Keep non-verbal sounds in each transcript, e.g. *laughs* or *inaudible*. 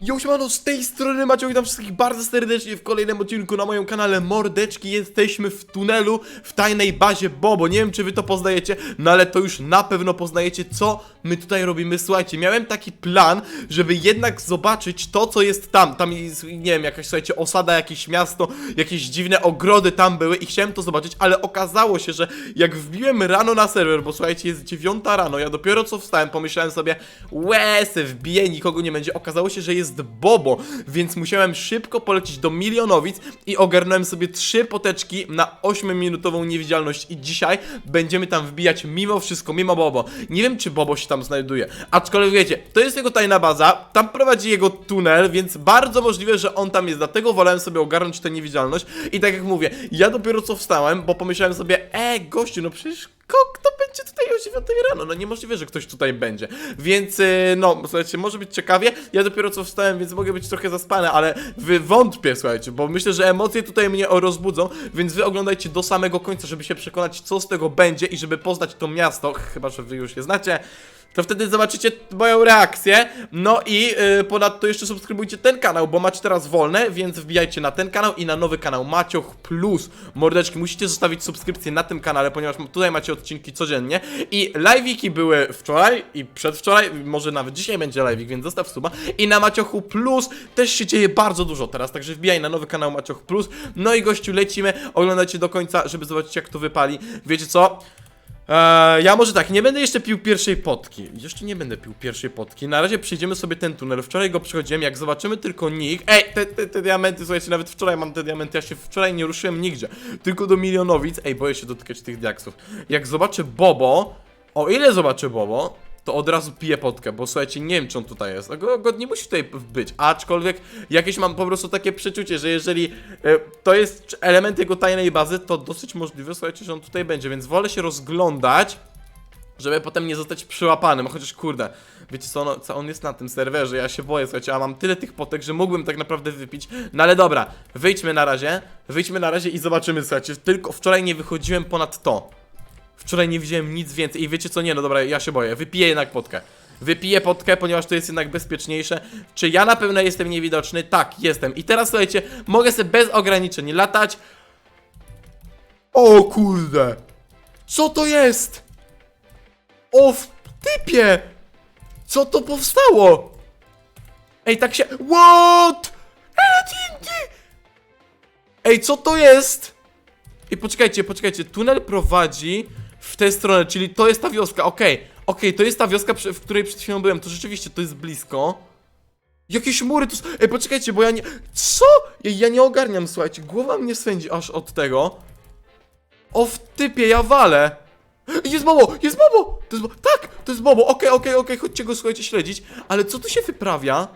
Yo, siemano, z tej strony Maciej, witam wszystkich bardzo serdecznie w kolejnym odcinku na moim kanale Mordeczki. Jesteśmy w tunelu w tajnej bazie Bobo. Nie wiem, czy wy to poznajecie, no ale to już na pewno poznajecie, co my tutaj robimy. Słuchajcie, miałem taki plan, żeby jednak zobaczyć to, co jest tam. Tam jest, nie wiem, jakaś, słuchajcie, osada, jakieś miasto, jakieś dziwne ogrody tam były i chciałem to zobaczyć, ale okazało się, że jak wbiłem rano na serwer, bo słuchajcie, jest dziewiąta rano, ja dopiero co wstałem, pomyślałem sobie, łesy, wbiję, nikogo nie będzie. Okazało się, że jest Bobo, więc musiałem szybko polecieć do Milionowic i ogarnąłem sobie trzy poteczki na 8-minutową niewidzialność i dzisiaj będziemy tam wbijać mimo wszystko, mimo Bobo. Nie wiem, czy Bobo się tam znajduje, aczkolwiek wiecie, to jest jego tajna baza, tam prowadzi jego tunel, więc bardzo możliwe, że on tam jest, dlatego wolałem sobie ogarnąć tę niewidzialność i tak jak mówię, ja dopiero co wstałem, bo pomyślałem sobie, e, gościu, no przecież kto będzie tutaj o 9 rano? No niemożliwe, że ktoś tutaj będzie. Więc, yy, no, słuchajcie, może być ciekawie. Ja dopiero co wstałem, więc mogę być trochę zaspany, ale wy wątpię, słuchajcie, bo myślę, że emocje tutaj mnie rozbudzą, więc wy oglądajcie do samego końca, żeby się przekonać, co z tego będzie i żeby poznać to miasto, chyba, że wy już je znacie. To wtedy zobaczycie moją reakcję. No i yy, ponadto jeszcze subskrybujcie ten kanał, bo macie teraz wolne, więc wbijajcie na ten kanał i na nowy kanał Macioch Plus. Mordeczki, musicie zostawić subskrypcję na tym kanale, ponieważ tutaj macie odcinki codziennie. I live'iki były wczoraj i przedwczoraj, może nawet dzisiaj będzie live'ik, więc zostaw suba. I na Maciochu Plus też się dzieje bardzo dużo teraz, także wbijaj na nowy kanał Macioch Plus. No i gościu, lecimy, oglądajcie do końca, żeby zobaczyć jak to wypali. Wiecie co? Eee, ja może tak, nie będę jeszcze pił pierwszej potki. Jeszcze nie będę pił pierwszej potki. Na razie przejdziemy sobie ten tunel. Wczoraj go przechodziłem, jak zobaczymy tylko nick. Ej, te, te, te diamenty, słuchajcie, nawet wczoraj mam te diamenty. Ja się wczoraj nie ruszyłem nigdzie. Tylko do milionowic. Ej, boję się dotykać tych diaksów. Jak zobaczę Bobo, o ile zobaczę Bobo, to od razu piję potkę, bo słuchajcie, nie wiem czy on tutaj jest. Go, go nie musi tutaj być, aczkolwiek jakieś mam po prostu takie przeczucie, że jeżeli e, to jest element jego tajnej bazy, to dosyć możliwe, słuchajcie, że on tutaj będzie, więc wolę się rozglądać, żeby potem nie zostać przyłapanym, chociaż kurde, wiecie co, no, co on jest na tym serwerze, ja się boję, słuchajcie, a mam tyle tych potek, że mógłbym tak naprawdę wypić, no ale dobra, wyjdźmy na razie, wyjdźmy na razie i zobaczymy, słuchajcie, tylko wczoraj nie wychodziłem ponad to. Wczoraj nie widziałem nic więcej i wiecie co, nie no dobra, ja się boję, wypiję jednak potkę. Wypiję potkę, ponieważ to jest jednak bezpieczniejsze. Czy ja na pewno jestem niewidoczny? Tak, jestem. I teraz słuchajcie, mogę sobie bez ograniczeń latać. O kurde! Co to jest? O w typie! Co to powstało? Ej, tak się... What? Ej, co to jest? I poczekajcie, poczekajcie, tunel prowadzi w tę stronę, czyli to jest ta wioska, okej, okej, to jest ta wioska, w której przed chwilą byłem, to rzeczywiście to jest blisko. Jakieś mury tu Ej, poczekajcie, bo ja nie... Co? Ja, nie ogarniam, słuchajcie, głowa mnie swędzi aż od tego. O w typie, ja walę. Jest Bobo, jest Bobo! To jest Bobo, tak, to jest Bobo, okej, okej, okej, chodźcie go, słuchajcie, śledzić. Ale co tu się wyprawia?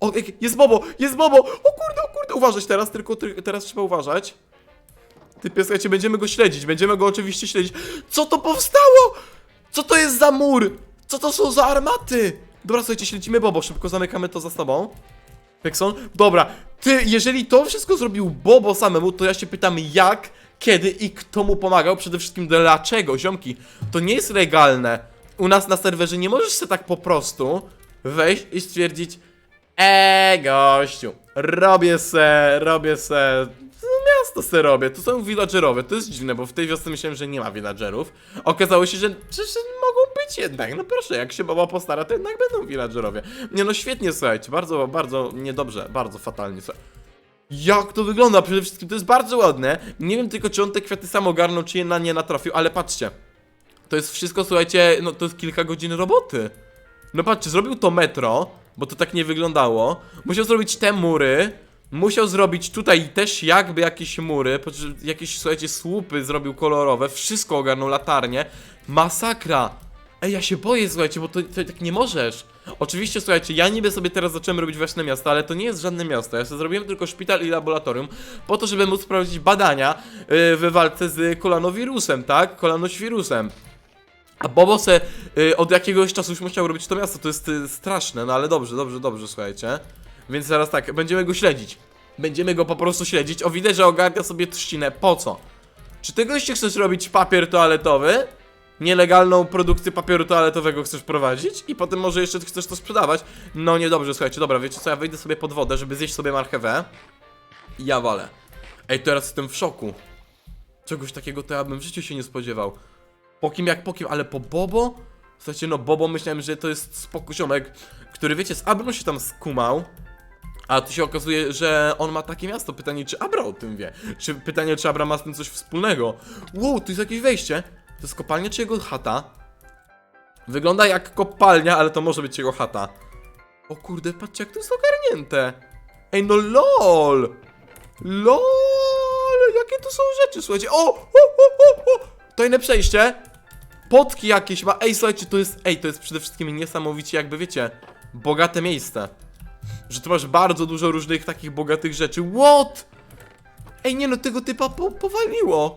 O, jest Bobo, jest Bobo! O kurde, o kurde, uważać teraz, tylko ty, teraz trzeba uważać. Typie, słuchajcie, będziemy go śledzić, będziemy go oczywiście śledzić. Co to powstało? Co to jest za mur? Co to są za armaty? Dobra, słuchajcie, śledzimy Bobo, szybko zamykamy to za sobą. Pekson? Dobra, ty, jeżeli to wszystko zrobił Bobo samemu, to ja się pytam jak, kiedy i kto mu pomagał, przede wszystkim dlaczego, ziomki, to nie jest legalne. U nas na serwerze nie możesz się tak po prostu wejść i stwierdzić Eee, gościu, robię se, robię se, miasto se robię, tu są villagerowie, to jest dziwne, bo w tej wiosce myślałem, że nie ma villagerów. Okazało się, że mogą być jednak, no proszę, jak się baba postara, to jednak będą villagerowie. Nie no, świetnie, słuchajcie, bardzo, bardzo niedobrze, bardzo fatalnie, słuchaj. Jak to wygląda? Przede wszystkim to jest bardzo ładne. Nie wiem tylko, czy on te kwiaty sam ogarnął, czy je na nie natrafił, ale patrzcie. To jest wszystko, słuchajcie, no to jest kilka godzin roboty. No patrzcie, zrobił to metro, bo to tak nie wyglądało. Musiał zrobić te mury. Musiał zrobić tutaj też jakby jakieś mury, jakieś, słuchajcie, słupy zrobił kolorowe, wszystko ogarnął, latarnie. Masakra! Ej, ja się boję, słuchajcie, bo to, to tak nie możesz. Oczywiście, słuchajcie, ja niby sobie teraz zacząłem robić własne miasto, ale to nie jest żadne miasto. Ja sobie zrobiłem tylko szpital i laboratorium po to, żeby móc prowadzić badania yy, w walce z kolanowirusem, tak? Kolanoświrusem. A Bobo se y, od jakiegoś czasu już musiał robić to miasto, to jest y, straszne, no ale dobrze, dobrze, dobrze, słuchajcie. Więc teraz tak, będziemy go śledzić. Będziemy go po prostu śledzić. O, widzę, że ogarnia sobie trzcinę. Po co? Czy ty goście chcesz robić papier toaletowy? nielegalną produkcję papieru toaletowego chcesz prowadzić i potem może jeszcze chcesz to sprzedawać. No niedobrze, słuchajcie, dobra, wiecie co, ja wejdę sobie pod wodę, żeby zjeść sobie marchewę. I ja walę. Ej, teraz jestem w szoku. Czegoś takiego to ja bym w życiu się nie spodziewał. Po kim jak po kim, ale po Bobo? Słuchajcie, no Bobo myślałem, że to jest spoko ziomek, który wiecie, z Abrą się tam skumał. A tu się okazuje, że on ma takie miasto. Pytanie, czy Abra o tym wie? Czy pytanie, czy Abra ma z tym coś wspólnego? Wow, tu jest jakieś wejście. To jest kopalnia czy jego chata? Wygląda jak kopalnia, ale to może być jego chata. O kurde, patrzcie jak to jest ogarnięte. Ej, no lol! LOL! Jakie to są rzeczy, słuchajcie. O! o, o, o, o. Tajne przejście. Potki jakieś ma. Ej, słuchajcie, to jest. Ej, to jest przede wszystkim niesamowicie, jakby wiecie, bogate miejsce. Że tu masz bardzo dużo różnych takich bogatych rzeczy. What? Ej, nie no, tego typa po powaliło.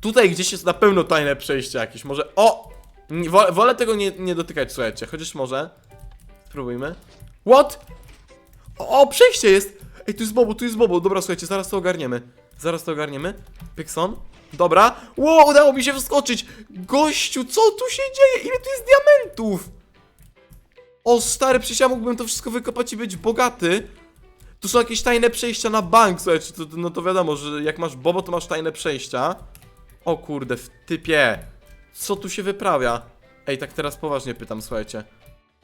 Tutaj gdzieś jest na pewno tajne przejście jakieś. Może. O! Nie, wolę, wolę tego nie, nie dotykać, słuchajcie. Chociaż może. Spróbujmy. What? O, o, przejście jest! Ej, tu jest Bobo, tu jest Bobo. Dobra, słuchajcie, zaraz to ogarniemy. Zaraz to ogarniemy. Pixon. Dobra. Wow, udało mi się wskoczyć. Gościu, co tu się dzieje? Ile tu jest diamentów? O, stary, przecież ja mógłbym to wszystko wykopać i być bogaty. Tu są jakieś tajne przejścia na bank, słuchajcie, to, no to wiadomo, że jak masz Bobo, to masz tajne przejścia. O kurde, w typie. Co tu się wyprawia? Ej, tak teraz poważnie pytam, słuchajcie.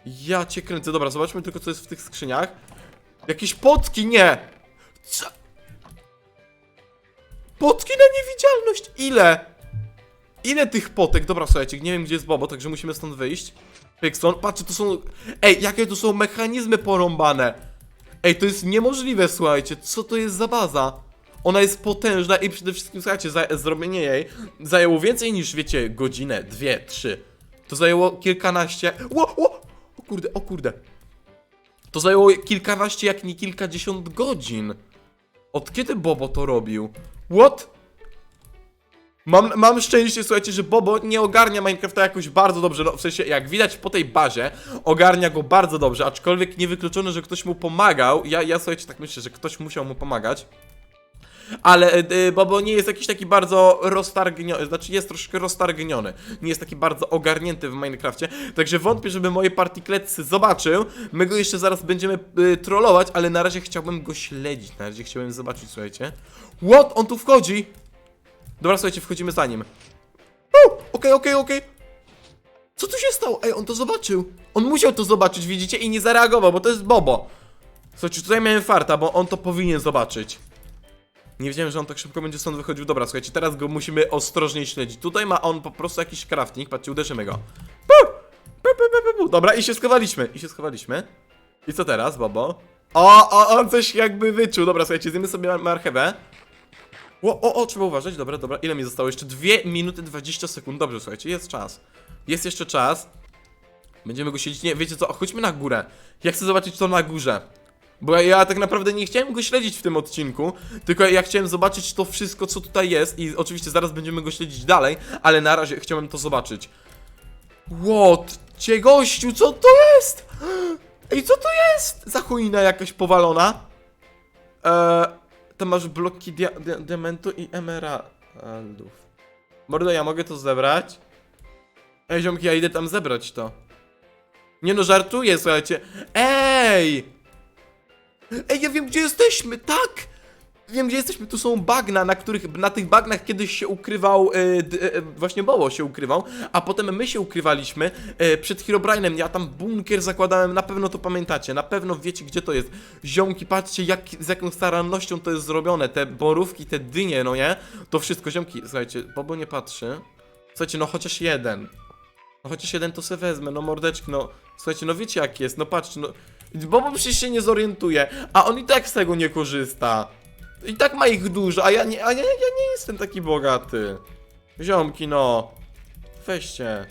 Ja cię kręcę. Dobra, zobaczmy tylko, co jest w tych skrzyniach. Jakieś potki, nie! Co? Potki na niewidzialność! Ile? Ile tych potek? Dobra, słuchajcie, nie wiem, gdzie jest Bobo, także musimy stąd wyjść. Pixon, patrzcie, to są... Ej, jakie tu są mechanizmy porąbane! Ej, to jest niemożliwe, słuchajcie, co to jest za baza? Ona jest potężna i przede wszystkim, słuchajcie, zrobienie jej zajęło więcej niż, wiecie, godzinę, dwie, trzy. To zajęło kilkanaście... Ło, ło! O kurde, o kurde. To zajęło kilkanaście, jak nie kilkadziesiąt godzin. Od kiedy Bobo to robił? What? Mam, mam szczęście, słuchajcie, że Bobo nie ogarnia Minecrafta jakoś bardzo dobrze, no w sensie, jak widać po tej bazie, ogarnia go bardzo dobrze, aczkolwiek niewykluczone, że ktoś mu pomagał, ja, ja słuchajcie, tak myślę, że ktoś musiał mu pomagać, ale y, Bobo nie jest jakiś taki bardzo roztargniony, znaczy jest troszkę roztargniony, nie jest taki bardzo ogarnięty w Minecrafcie, także wątpię, żeby moje partikletcy zobaczył, my go jeszcze zaraz będziemy y, trollować, ale na razie chciałbym go śledzić, na razie chciałbym zobaczyć, słuchajcie. What? On tu wchodzi! Dobra, słuchajcie, wchodzimy za nim. Okej, okej, okej. Co tu się stało? Ej, on to zobaczył. On musiał to zobaczyć, widzicie? I nie zareagował, bo to jest Bobo. Słuchajcie, tutaj miałem farta, bo on to powinien zobaczyć. Nie wiedziałem, że on tak szybko będzie stąd wychodził. Dobra, słuchajcie, teraz go musimy ostrożnie śledzić. Tutaj ma on po prostu jakiś crafting. Patrzcie, uderzymy go. Pu! Pu, pu, pu, pu, pu. Dobra, i się schowaliśmy. I się schowaliśmy. I co teraz, Bobo? O, o, on coś jakby wyczuł. Dobra, słuchajcie, zjemy sobie mar- marchewę. O, o, o, trzeba uważać. Dobra, dobra. Ile mi zostało? Jeszcze 2 minuty 20 sekund. Dobrze, słuchajcie, jest czas. Jest jeszcze czas. Będziemy go siedzieć. Nie, wiecie co? Chodźmy na górę. Ja chcę zobaczyć, co na górze. Bo ja, tak naprawdę nie chciałem go śledzić w tym odcinku, tylko ja chciałem zobaczyć to wszystko, co tutaj jest i oczywiście zaraz będziemy go śledzić dalej, ale na razie chciałem to zobaczyć. What? Cie gościu, co to jest? *gasps* Ej, co to jest? Za jakaś powalona? Eee, tam masz bloki dia dia diamentu i emeraldów. Mordo, ja mogę to zebrać? Ej, ziomki, ja idę tam zebrać to. Nie no, żartuję, słuchajcie. Ej! Ej, ja wiem, gdzie jesteśmy, tak! Wiem, gdzie jesteśmy, tu są bagna, na których, na tych bagnach kiedyś się ukrywał, e, d, e, właśnie Boło się ukrywał, a potem my się ukrywaliśmy e, przed Herobrine'em, ja tam bunkier zakładałem, na pewno to pamiętacie, na pewno wiecie, gdzie to jest. Ziomki, patrzcie, jak, z jaką starannością to jest zrobione, te borówki, te dynie, no nie? To wszystko, ziomki, słuchajcie, Bobo nie patrzy. Słuchajcie, no chociaż jeden. No chociaż jeden to se wezmę, no mordeczki, no. Słuchajcie, no wiecie jak jest, no patrzcie, no. Bobo przecież się nie zorientuje, a on i tak z tego nie korzysta. I tak ma ich dużo, a ja nie, a ja, ja nie jestem taki bogaty. Ziomki, no. Weźcie.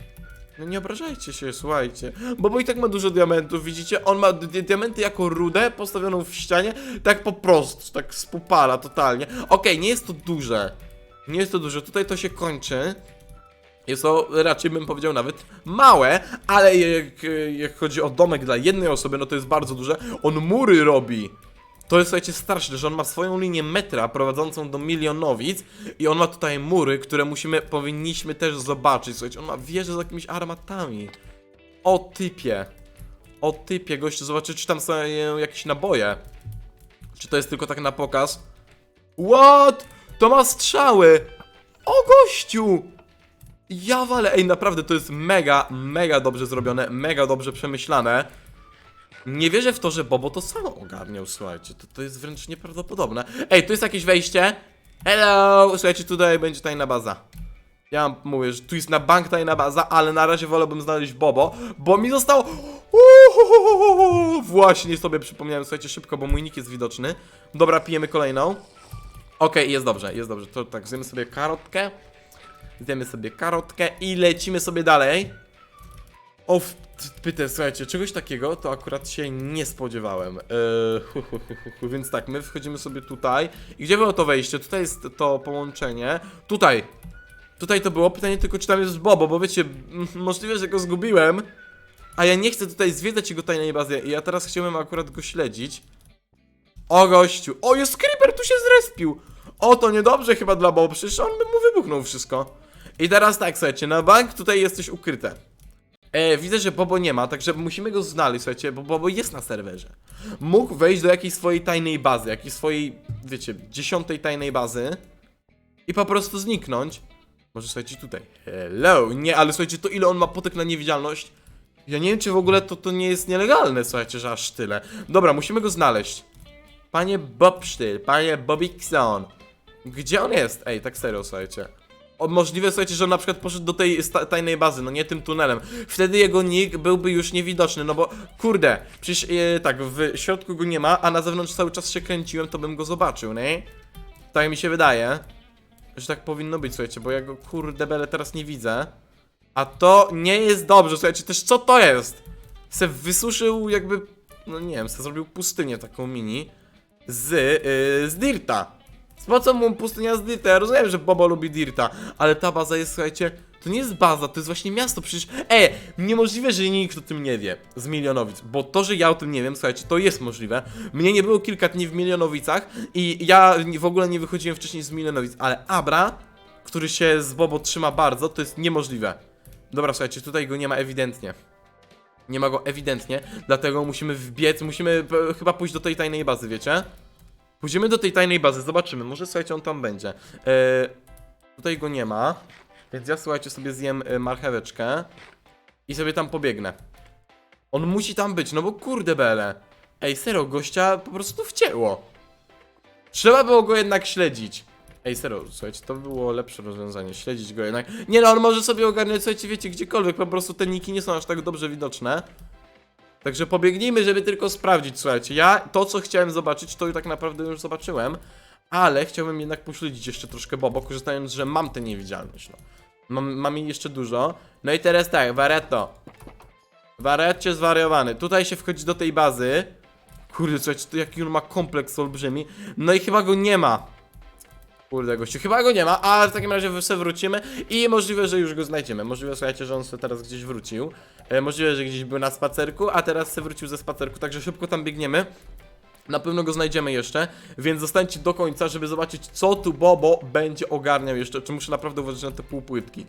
No nie obrażajcie się, słuchajcie. Bobo i tak ma dużo diamentów, widzicie? On ma di diamenty jako rudę postawioną w ścianie, tak po prostu, tak spupala totalnie. Okej, nie jest to duże. Nie jest to duże, tutaj to się kończy. Jest to raczej bym powiedział nawet małe, ale jak, jak chodzi o domek dla jednej osoby, no to jest bardzo duże. On mury robi. To jest, słuchajcie, straszne, że on ma swoją linię metra prowadzącą do Milionowic i on ma tutaj mury, które musimy, powinniśmy też zobaczyć. Słuchajcie, on ma wieżę z jakimiś armatami. O typie. O typie, gościu, zobaczy, czy tam są jakieś naboje. Czy to jest tylko tak na pokaz? What? To ma strzały! O gościu! Ja walę, ej, naprawdę to jest mega, mega dobrze zrobione, mega dobrze przemyślane. Nie wierzę w to, że Bobo to samo ogarniał, słuchajcie, to, to jest wręcz nieprawdopodobne. Ej, tu jest jakieś wejście. Hello! Słuchajcie, tutaj będzie tajna baza. Ja mówię, że tu jest na bank tajna baza, ale na razie wolałbym znaleźć Bobo, bo mi zostało... Uhuhuhuhu. Właśnie sobie przypomniałem, słuchajcie, szybko, bo mój nick jest widoczny. Dobra, pijemy kolejną. Okej, jest dobrze, jest dobrze. To tak, zjemy sobie karotkę. Zjemy sobie karotkę i lecimy sobie dalej. O, w- pytę, słuchajcie, czegoś takiego to akurat się nie spodziewałem. Eee. Więc tak, my wchodzimy sobie tutaj. I gdzie było to wejście? Tutaj jest to połączenie. Tutaj. Tutaj to było. Pytanie tylko, czy tam jest Bobo, bo wiecie, możliwe, że go zgubiłem. A ja nie chcę tutaj zwiedzać jego tajnej bazy. I ja teraz chciałem akurat go śledzić. O gościu. O, jest creeper, tu się zrespił. O, to niedobrze chyba dla Bobo, przecież on by mu wybuchnął wszystko. I teraz tak, słuchajcie, na bank tutaj jest coś ukryte. E, widzę, że Bobo nie ma, także musimy go znaleźć, słuchajcie, bo Bobo jest na serwerze. Mógł wejść do jakiejś swojej tajnej bazy, jakiejś swojej, wiecie, dziesiątej tajnej bazy i po prostu zniknąć. Może słuchajcie tutaj. Hello, nie, ale słuchajcie, to ile on ma potek na niewidzialność? Ja nie wiem, czy w ogóle to, to nie jest nielegalne, słuchajcie, że aż tyle. Dobra, musimy go znaleźć. Panie Bobsztyl, panie Bobikson. Gdzie on jest? Ej, tak serio, słuchajcie. Możliwe, słuchajcie, że on na przykład poszedł do tej tajnej bazy, no nie tym tunelem. Wtedy jego nick byłby już niewidoczny, no bo kurde, przecież e, tak, w środku go nie ma, a na zewnątrz cały czas się kręciłem, to bym go zobaczył, nie? Tak mi się wydaje, że tak powinno być, słuchajcie, bo ja go kurde bele teraz nie widzę. A to nie jest dobrze, słuchajcie, też co to jest? Se wysuszył jakby, no nie wiem, se zrobił pustynię taką mini z, yy, z Dirta. Po co mu pustynia z Dirta? Ja rozumiem, że Bobo lubi Dirta, ale ta baza jest, słuchajcie, to nie jest baza, to jest właśnie miasto, przecież, e, niemożliwe, że nikt o tym nie wie z Milionowic, bo to, że ja o tym nie wiem, słuchajcie, to jest możliwe. Mnie nie było kilka dni w Milionowicach i ja w ogóle nie wychodziłem wcześniej z Milionowic, ale Abra, który się z Bobo trzyma bardzo, to jest niemożliwe. Dobra, słuchajcie, tutaj go nie ma ewidentnie. Nie ma go ewidentnie, dlatego musimy wbiec, musimy chyba pójść do tej tajnej bazy, wiecie? Pójdziemy do tej tajnej bazy, zobaczymy, może słuchajcie, on tam będzie. E, tutaj go nie ma, więc ja słuchajcie sobie zjem e, marcheweczkę i sobie tam pobiegnę. On musi tam być, no bo kurde bele. Ej, serio, gościa po prostu wcięło. Trzeba było go jednak śledzić. Ej, serio, słuchajcie, to było lepsze rozwiązanie, śledzić go jednak. Nie no, on może sobie ogarniać, słuchajcie, wiecie, gdziekolwiek, po prostu te niki nie są aż tak dobrze widoczne. Także pobiegnijmy, żeby tylko sprawdzić, słuchajcie. Ja to, co chciałem zobaczyć, to tak naprawdę już zobaczyłem, ale chciałbym jednak pośledzić jeszcze troszkę Bobo, korzystając, że mam tę niewidzialność, no. Mam, mam jej jeszcze dużo. No i teraz tak, Wareto. Warecie zwariowany. Tutaj się wchodzi do tej bazy. Kurde, słuchajcie, to jaki on ma kompleks olbrzymi. No i chyba go nie ma. Kurde, gościu, chyba go nie ma, ale w takim razie sobie wrócimy i możliwe, że już go znajdziemy. Możliwe, słuchajcie, że on sobie teraz gdzieś wrócił. E, możliwe, że gdzieś był na spacerku, a teraz sobie wrócił ze spacerku, także szybko tam biegniemy. Na pewno go znajdziemy jeszcze, więc zostańcie do końca, żeby zobaczyć, co tu Bobo będzie ogarniał jeszcze. Czy muszę naprawdę uważać na te półpłytki.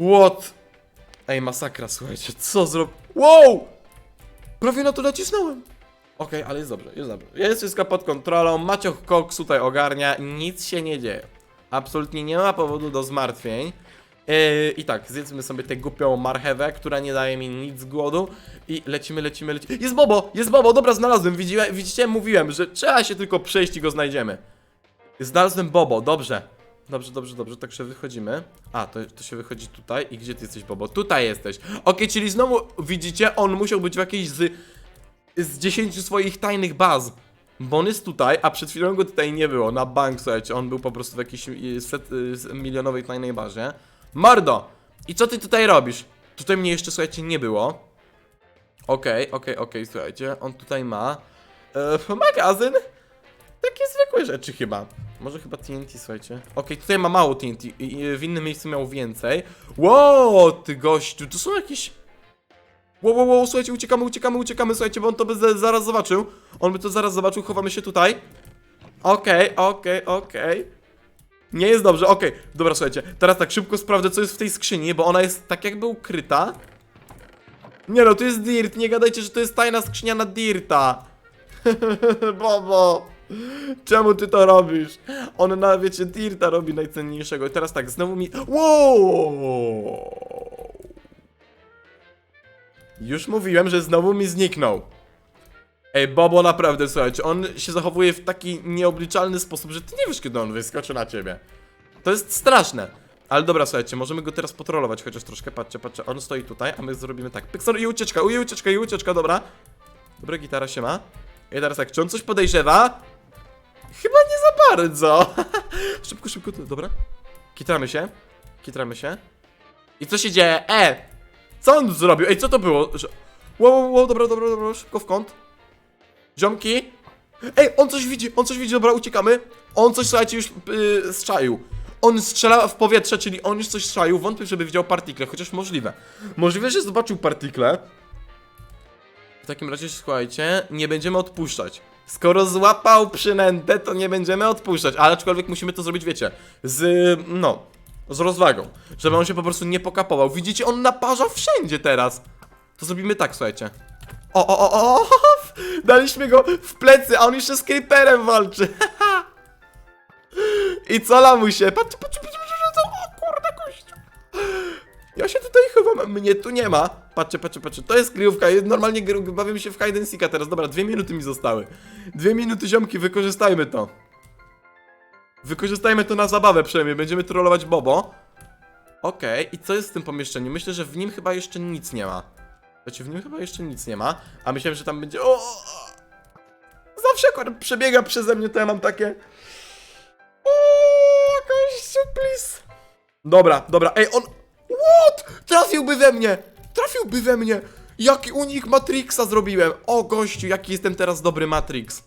What? Ej, masakra, słuchajcie, co zrobił? Wow! Prawie na to nacisnąłem. Okej, ale jest dobrze, jest dobrze. Jest wszystko pod kontrolą, Macioch Cox tutaj ogarnia, nic się nie dzieje. Absolutnie nie ma powodu do zmartwień. Yy, I tak, zjedzmy sobie tę głupią marchewę, która nie daje mi nic głodu. I lecimy, lecimy, lecimy. Jest Bobo! Jest Bobo! Dobra, znalazłem. Widzicie, widzicie? Mówiłem, że trzeba się tylko przejść i go znajdziemy. Znalazłem Bobo, dobrze. Dobrze, dobrze, dobrze, także wychodzimy. A, to, to się wychodzi tutaj. I gdzie ty jesteś, Bobo? Tutaj jesteś. Okej, czyli znowu widzicie, on musiał być w jakiejś z z 10 swoich tajnych baz. Bo on jest tutaj, a przed chwilą go tutaj nie było. Na bank, słuchajcie, on był po prostu w jakiejś y, set, y, milionowej tajnej bazie. Mordo! I co ty tutaj robisz? Tutaj mnie jeszcze, słuchajcie, nie było. Okej, okej, okej, słuchajcie, on tutaj ma e, magazyn. Takie zwykłe rzeczy chyba. Może chyba TNT, słuchajcie. Okej, tutaj ma mało TNT, w innym miejscu miał więcej. Wow, ty gościu, tu są jakieś... Wow, wow, wow, słuchajcie, uciekamy, uciekamy, uciekamy, słuchajcie, bo on to by za- zaraz zobaczył. On by to zaraz zobaczył, chowamy się tutaj. Okej, okej, okej. Nie jest dobrze, okej. Dobra, słuchajcie, teraz tak szybko sprawdzę, co jest w tej skrzyni, bo ona jest tak jakby ukryta. Nie no, to jest Dirt, nie gadajcie, że to jest tajna skrzynia na Dirta. *laughs* Bobo, czemu ty to robisz? On na, wiecie, Dirta robi najcenniejszego. I teraz tak, znowu mi... Wow! Już mówiłem, że znowu mi zniknął. Ej, Bobo, naprawdę, słuchajcie, on się zachowuje w taki nieobliczalny sposób, że ty nie wiesz, kiedy on wyskoczy na ciebie. To jest straszne. Ale dobra, słuchajcie, możemy go teraz potrolować chociaż troszkę. Patrzcie, patrzcie, on stoi tutaj, a my zrobimy tak. Pixar i ucieczka, i ucieczka, i ucieczka, dobra. Dobra, gitara się ma. I teraz tak, czy on coś podejrzewa? Chyba nie za bardzo. *laughs* szybko, szybko, dobra. Kitramy się, kitramy się. I co się dzieje? E! Co on zrobił? Ej, co to było? Wow, wow, wow, dobra, dobra, dobra, szybko w kąt. Ziomki. Ej, on coś widzi, on coś widzi, dobra, uciekamy. On coś, słuchajcie, już yy, strzaił. On strzela w powietrze, czyli on już coś strzaił. Wątpię, żeby widział partikle, chociaż możliwe. Możliwe, że zobaczył partikle. W takim razie, słuchajcie, nie będziemy odpuszczać. Skoro złapał przynętę, to nie będziemy odpuszczać. Ale aczkolwiek musimy to zrobić, wiecie, z, no, z rozwagą. Żeby on się po prostu nie pokapował. Widzicie, on naparza wszędzie teraz. To zrobimy tak, słuchajcie. O, o, o, o, daliśmy go w plecy, a on jeszcze z creeperem walczy. *laughs* I co lamusie? Patrz, patrz, patrz, patrz, patrz, o kurde, kościół. Ja się tutaj chowam, mnie tu nie ma. Patrzcie, patrzcie, patrzcie, to jest kryjówka, normalnie bawimy się w hide and seeka teraz. Dobra, dwie minuty mi zostały. Dwie minuty, ziomki, wykorzystajmy to. Wykorzystajmy to na zabawę przynajmniej, będziemy trollować Bobo. Okej, i co jest w tym pomieszczeniu? Myślę, że w nim chyba jeszcze nic nie ma. Wiecie, w nim chyba jeszcze nic nie ma, a myślałem, że tam będzie... O! Zawsze on przebiega przeze mnie, to ja mam takie... O, gościu, please. Dobra, dobra, ej, on... What? Trafiłby we mnie! Trafiłby we mnie! Jaki unik Matrixa zrobiłem! O, gościu, jaki jestem teraz dobry Matrix.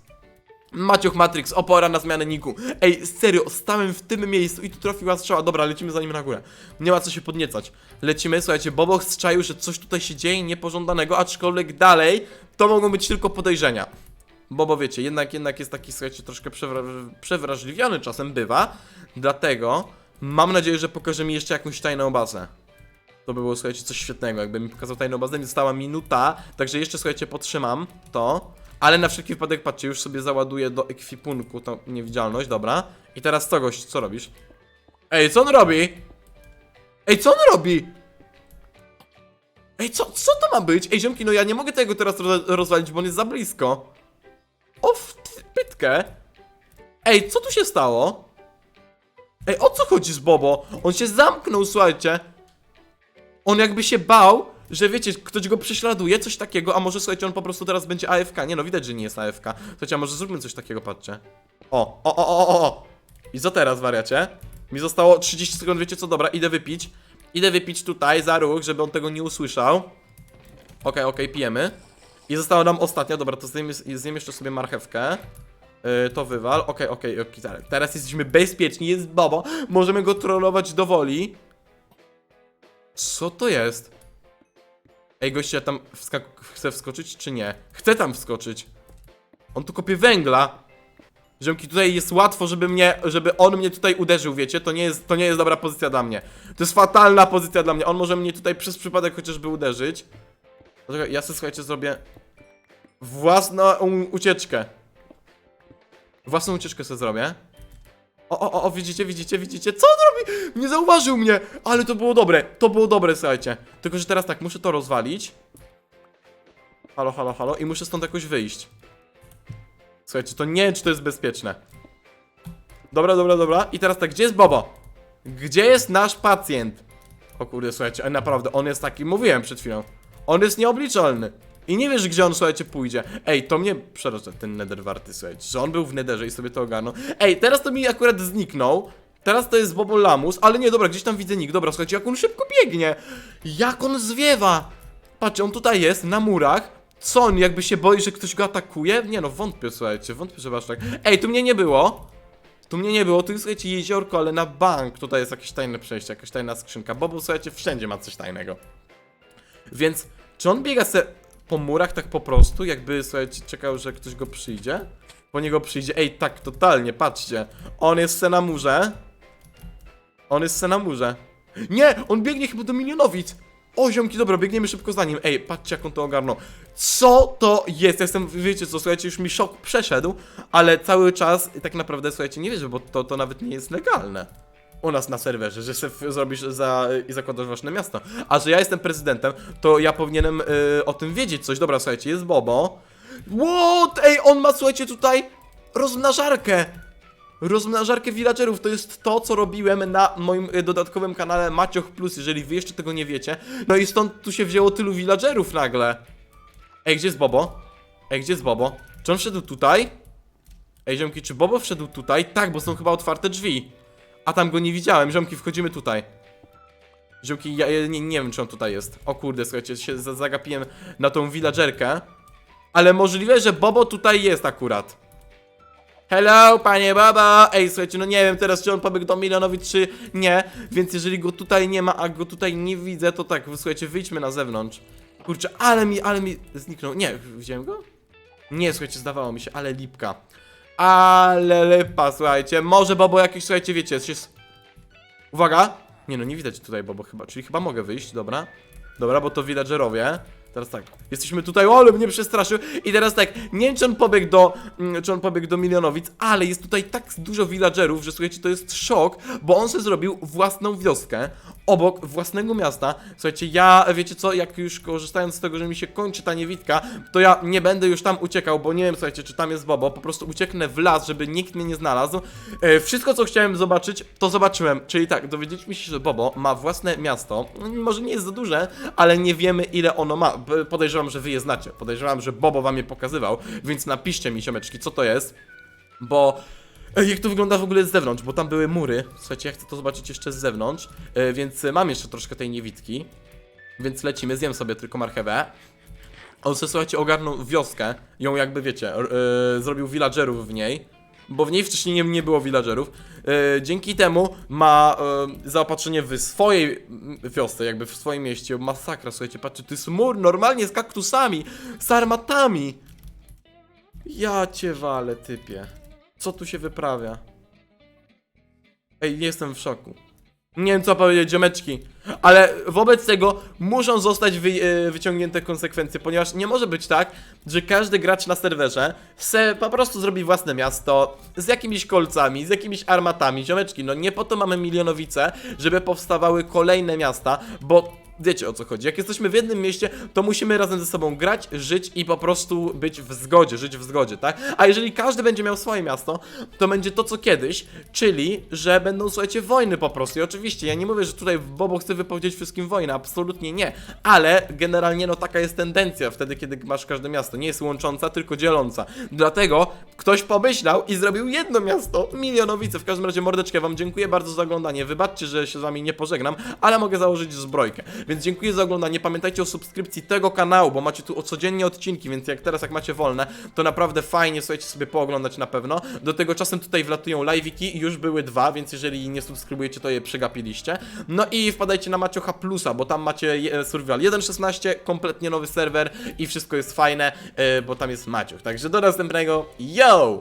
Maciuch Matrix, opora na zmianę niku. Ej, serio, stałem w tym miejscu i tu trafiła strzała. Dobra, lecimy za nim na górę. Nie ma co się podniecać. Lecimy, słuchajcie, Bobo strzaił, że coś tutaj się dzieje niepożądanego, aczkolwiek dalej to mogą być tylko podejrzenia. Bobo wiecie, jednak, jednak jest taki, słuchajcie, troszkę przewra przewrażliwiony czasem bywa. Dlatego mam nadzieję, że pokaże mi jeszcze jakąś tajną bazę. To by było, słuchajcie, coś świetnego, jakby mi pokazał tajną bazę, nie została minuta, także jeszcze, słuchajcie, potrzymam to. Ale na wszelki wypadek, patrzcie, już sobie załaduję do ekwipunku tą niewidzialność, dobra. I teraz co, gość, co robisz? Ej, co on robi? Ej, co on robi? Ej, co, co to ma być? Ej, ziomki, no ja nie mogę tego teraz roz rozwalić, bo on jest za blisko. O, w pytkę. Ej, co tu się stało? Ej, o co chodzi z Bobo? On się zamknął, słuchajcie. On jakby się bał, że wiecie, ktoś go prześladuje, coś takiego, a może słuchajcie, on po prostu teraz będzie AFK. Nie no, widać, że nie jest AFK. Słuchajcie, a może zróbmy coś takiego, patrzcie. O, o, o, o, o, o. I co teraz, wariacie? Mi zostało 30 sekund, wiecie co, dobra, idę wypić. Idę wypić tutaj za róg, żeby on tego nie usłyszał. Okej, okej, pijemy. I została nam ostatnia, dobra, to zjem, zjem jeszcze sobie marchewkę. Yy, to wywal, okej, okej, okej, teraz- teraz jesteśmy bezpieczni, jest Bobo, możemy go trollować do woli. Co to jest? Ej, goście, ja tam chcę wskoczyć, czy nie? Chcę tam wskoczyć. On tu kopie węgla. Ziomki, tutaj jest łatwo, żeby mnie, żeby on mnie tutaj uderzył, wiecie? To nie jest, to nie jest dobra pozycja dla mnie. To jest fatalna pozycja dla mnie. On może mnie tutaj przez przypadek chociażby uderzyć. Dlatego ja sobie, słuchajcie, zrobię własną ucieczkę. Własną ucieczkę sobie zrobię. O, o, o, widzicie, widzicie, widzicie? Co on robi? Nie zauważył mnie! Ale to było dobre, to było dobre, słuchajcie. Tylko, że teraz tak, muszę to rozwalić. Halo, halo, halo. I muszę stąd jakoś wyjść. Słuchajcie, to nie czy to jest bezpieczne. Dobra, dobra, dobra. I teraz tak, gdzie jest Bobo? Gdzie jest nasz pacjent? O kurde, słuchajcie, naprawdę, on jest taki, mówiłem przed chwilą. On jest nieobliczalny. I nie wiesz, gdzie on, słuchajcie, pójdzie. Ej, to mnie przeraża ten nether warty, słuchajcie, że on był w netherze i sobie to ogarnął. Ej, teraz to mi akurat zniknął. Teraz to jest Bobo Lamus, ale nie, dobra, gdzieś tam widzę nick. Dobra, słuchajcie, jak on szybko biegnie. Jak on zwiewa. Patrzcie, on tutaj jest, na murach. Co on, jakby się boi, że ktoś go atakuje? Nie no, wątpię, słuchajcie, wątpię, że aż tak. Ej, tu mnie nie było. Tu mnie nie było, tu jest, słuchajcie, jeziorko, ale na bank tutaj jest jakieś tajne przejście, jakaś tajna skrzynka. Bobo, słuchajcie, wszędzie ma coś tajnego. Więc, czy on biega se po murach tak po prostu, jakby, słuchajcie, czekał, że ktoś go przyjdzie. Po niego przyjdzie. Ej, tak, totalnie, patrzcie. On jest se na murze. On jest se na murze. Nie, on biegnie chyba do milionowic. O, ziomki, dobra, biegniemy szybko za nim. Ej, patrzcie, jak on to ogarnął. Co to jest? Ja Jestem, wiecie co, słuchajcie, już mi szok przeszedł, ale cały czas, tak naprawdę, słuchajcie, nie wierzę, bo to, to nawet nie jest legalne. U nas na serwerze, że sobie zrobisz za, i zakładasz własne miasto. A że ja jestem prezydentem, to ja powinienem y, o tym wiedzieć coś. Dobra, słuchajcie, jest Bobo. What? Ej, on ma, słuchajcie, tutaj rozmnażarkę. Rozmnażarkę villagerów to jest to, co robiłem na moim y, dodatkowym kanale Macioch Plus, jeżeli wy jeszcze tego nie wiecie. No i stąd tu się wzięło tylu villagerów nagle. Ej, gdzie jest Bobo? Ej, gdzie jest Bobo? Czy on wszedł tutaj? Ej, ziomki, czy Bobo wszedł tutaj? Tak, bo są chyba otwarte drzwi. A tam go nie widziałem. Ziomki, wchodzimy tutaj. Ziomki, ja, nie, nie wiem, czy on tutaj jest. O kurde, słuchajcie, się za- zagapiłem na tą villagerkę. Ale możliwe, że Bobo tutaj jest akurat. Hello, panie Bobo! Ej, słuchajcie, no nie wiem teraz, czy on pobiegł do milionowi, czy nie. Więc jeżeli go tutaj nie ma, a go tutaj nie widzę, to tak, słuchajcie, wyjdźmy na zewnątrz. Kurczę, ale mi, ale mi zniknął. Nie, widziałem go? Nie, słuchajcie, zdawało mi się, ale lipka. Ale lipa, słuchajcie. Może Bobo jakiś, słuchajcie, wiecie, się... Uwaga! Nie no, nie widać tutaj Bobo chyba, czyli chyba mogę wyjść, dobra. Dobra, bo to villagerowie. Teraz tak, jesteśmy tutaj, o, ale mnie przestraszył. I teraz tak, nie wiem czy on pobiegł do, mm, czy on pobiegł do milionowic, ale jest tutaj tak dużo villagerów, że słuchajcie, to jest szok, bo on sobie zrobił własną wioskę obok własnego miasta. Słuchajcie, ja, wiecie co, jak już korzystając z tego, że mi się kończy ta niewidka, to ja nie będę już tam uciekał, bo nie wiem, słuchajcie, czy tam jest Bobo, po prostu ucieknę w las, żeby nikt mnie nie znalazł. E, wszystko, co chciałem zobaczyć, to zobaczyłem, czyli tak, dowiedzieliśmy się, że Bobo ma własne miasto, może nie jest za duże, ale nie wiemy, ile ono ma. Podejrzewam, że wy je znacie, podejrzewam, że Bobo wam je pokazywał, więc napiszcie mi, siomeczki, co to jest, bo... Jak to wygląda w ogóle z zewnątrz, bo tam były mury. Słuchajcie, ja chcę to zobaczyć jeszcze z zewnątrz, e, więc mam jeszcze troszkę tej niewidki. Więc lecimy, zjem sobie tylko marchewę. On sobie, słuchajcie, ogarnął wioskę, ją jakby, wiecie, e, zrobił villagerów w niej, bo w niej wcześniej nie, nie było villagerów. E, dzięki temu ma e, zaopatrzenie w swojej wiosce, jakby w swoim mieście. Masakra, słuchajcie, patrzcie, to jest mur normalnie z kaktusami, z armatami. Ja cię walę, typie. Co tu się wyprawia? Ej, jestem w szoku. Nie wiem co powiedzieć, ziomeczki, ale wobec tego muszą zostać wy, e, wyciągnięte konsekwencje, ponieważ nie może być tak, że każdy gracz na serwerze se po prostu zrobi własne miasto z jakimiś kolcami, z jakimiś armatami. Ziomeczki, no nie po to mamy milionowice, żeby powstawały kolejne miasta, bo wiecie o co chodzi. Jak jesteśmy w jednym mieście, to musimy razem ze sobą grać, żyć i po prostu być w zgodzie, żyć w zgodzie, tak? A jeżeli każdy będzie miał swoje miasto, to będzie to co kiedyś, czyli, że będą, słuchajcie, wojny po prostu. I oczywiście, ja nie mówię, że tutaj Bobo chce wypowiedzieć wszystkim wojnę, absolutnie nie. Ale generalnie, no taka jest tendencja wtedy, kiedy masz każde miasto. Nie jest łącząca, tylko dzieląca. Dlatego ktoś pomyślał i zrobił jedno miasto, milionowice. W każdym razie, mordeczkę, wam dziękuję bardzo za oglądanie. Wybaczcie, że się z wami nie pożegnam, ale mogę założyć zbrojkę. Więc dziękuję za oglądanie. Pamiętajcie o subskrypcji tego kanału, bo macie tu codziennie odcinki, więc jak teraz, jak macie wolne, to naprawdę fajnie, słuchajcie, sobie pooglądać na pewno. Do tego czasem tutaj wlatują live'iki, już były dwa, więc jeżeli nie subskrybujecie, to je przegapiliście. No i wpadajcie na Maciocha Plusa, bo tam macie Survival 1.16, kompletnie nowy serwer i wszystko jest fajne, e, bo tam jest Maciuch. Także do następnego, yo!